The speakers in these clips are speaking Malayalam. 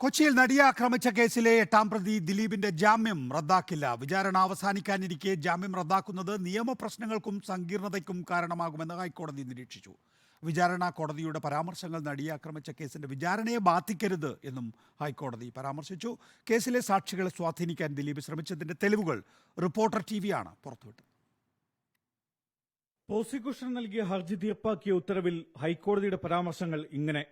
കൊച്ചിയിൽ നടിയെ ആക്രമിച്ച കേസിലെ എട്ടാം പ്രതി ദിലീപിന്റെ ജാമ്യം റദ്ദാക്കില്ല. വിചാരണ അവസാനിക്കാനിരിക്കെ ജാമ്യം റദ്ദാക്കുന്നത് നിയമപ്രശ്നങ്ങൾക്കും സങ്കീർണതയ്ക്കും കാരണമാകുമെന്ന് ഹൈക്കോടതി നിരീക്ഷിച്ചു. വിചാരണ കോടതിയുടെ പരാമർശങ്ങൾ നടിയെ ആക്രമിച്ച കേസിന്റെ വിചാരണയെ ബാധിക്കരുത് എന്നും ഹൈക്കോടതി പരാമർശിച്ചു. കേസിലെ സാക്ഷികളെ സ്വാധീനിക്കാൻ ദിലീപ് ശ്രമിച്ചതിന്റെ തെളിവുകൾ റിപ്പോർട്ടർ ടി വിയാണ് പുറത്തുവിട്ടത്. പ്രോസിക്യൂഷൻ നൽകിയ ഹർജി തീർപ്പാക്കിയ ഉത്തരവിൽ ഹൈക്കോടതിയുടെ പരാമർശങ്ങൾ ഇങ്ങനെ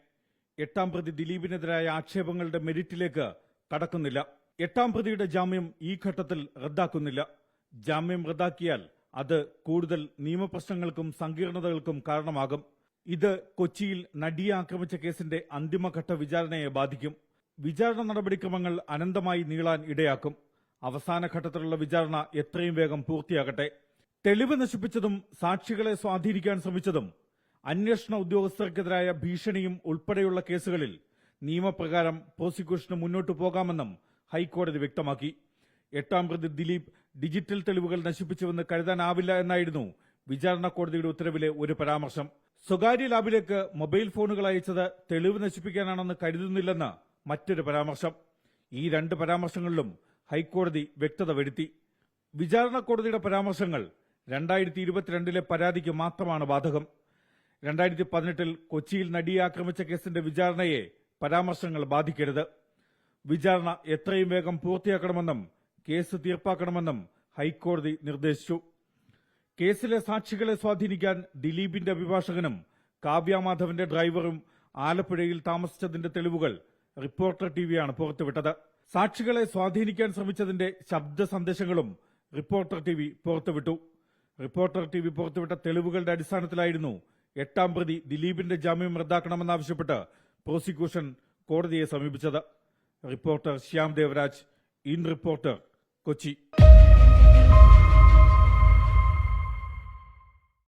എട്ടാം പ്രതി ദിലീപിനെതിരായ ആക്ഷേപങ്ങളുടെ മെരിറ്റിലേക്ക് കടക്കുന്നില്ല. എട്ടാം പ്രതിയുടെ ജാമ്യം ഈ ഘട്ടത്തിൽ റദ്ദാക്കുന്നില്ല. ജാമ്യം റദ്ദാക്കിയാൽ അത് കൂടുതൽ നിയമപ്രശ്നങ്ങൾക്കും സങ്കീർണതകൾക്കും കാരണമാകും. ഇത് കൊച്ചിയിൽ നടിയെ ആക്രമിച്ച കേസിന്റെ അന്തിമഘട്ട വിചാരണയെ ബാധിക്കും. വിചാരണ നടപടിക്രമങ്ങൾ അനന്തമായി നീളാൻ ഇടയാക്കും. അവസാന ഘട്ടത്തിലുള്ള വിചാരണ എത്രയും വേഗം പൂർത്തിയാകട്ടെ. തെളിവ് നശിപ്പിച്ചതും സാക്ഷികളെ സ്വാധീനിക്കാൻ ശ്രമിച്ചതും അന്വേഷണ ഉദ്യോഗസ്ഥർക്കെതിരായ ഭീഷണിയും ഉൾപ്പെടെയുള്ള കേസുകളിൽ നിയമപ്രകാരം പ്രോസിക്യൂഷന് മുന്നോട്ടു പോകാമെന്നും ഹൈക്കോടതി വ്യക്തമാക്കി. എട്ടാം പ്രതി ദിലീപ് ഡിജിറ്റൽ തെളിവുകൾ നശിപ്പിച്ചുവെന്ന് കരുതാനാവില്ല എന്നായിരുന്നു വിചാരണ കോടതിയുടെ ഉത്തരവിലെ ഒരു പരാമർശം. സ്വകാര്യ ലാബിലേക്ക് മൊബൈൽ ഫോണുകൾ അയച്ചത് തെളിവ് നശിപ്പിക്കാനാണെന്ന് കരുതുന്നില്ലെന്ന് മറ്റൊരു പരാമർശം. ഈ രണ്ട് പരാമർശങ്ങളിലും ഹൈക്കോടതി വ്യക്തത വരുത്തി. വിചാരണ കോടതിയുടെ പരാമർശങ്ങൾ രണ്ടായിരത്തി ഇരുപത്തിരണ്ടിലെ പരാതിക്ക് മാത്രമാണ് ബാധകം. രണ്ടായിരത്തി പതിനെട്ടിൽ കൊച്ചിയിൽ നടിയെ ആക്രമിച്ച കേസിന്റെ വിചാരണയെ പരാമർശങ്ങൾ ബാധിക്കരുത്. വിചാരണ എത്രയും വേഗം പൂർത്തിയാക്കണമെന്നും കേസ് തീർപ്പാക്കണമെന്നും ഹൈക്കോടതി നിർദ്ദേശിച്ചു. കേസിലെ സാക്ഷികളെ സ്വാധീനിക്കാൻ ദിലീപിന്റെ അഭിഭാഷകനും കാവ്യമാധവന്റെ ഡ്രൈവറും ആലപ്പുഴയിൽ താമസിച്ചതിന്റെ തെളിവുകൾ റിപ്പോർട്ടർ ടിവിയാണ് പുറത്തുവിട്ടത്. സാക്ഷികളെ സ്വാധീനിക്കാൻ ശ്രമിച്ചതിന്റെ ശബ്ദ സന്ദേശങ്ങളും റിപ്പോർട്ടർ ടിവി പുറത്തുവിട്ടു. റിപ്പോർട്ടർ ടിവി പുറത്തുവിട്ട തെളിവുകളുടെ അടിസ്ഥാനത്തിലായിരുന്നു എട്ടാം പ്രതി ദിലീപിന്റെ ജാമ്യം റദ്ദാക്കണമെന്നാവശ്യപ്പെട്ട് പ്രോസിക്യൂഷൻ കോടതിയെ സമീപിച്ചത്. Reporter Shyam Devaraj in reporter Kochi.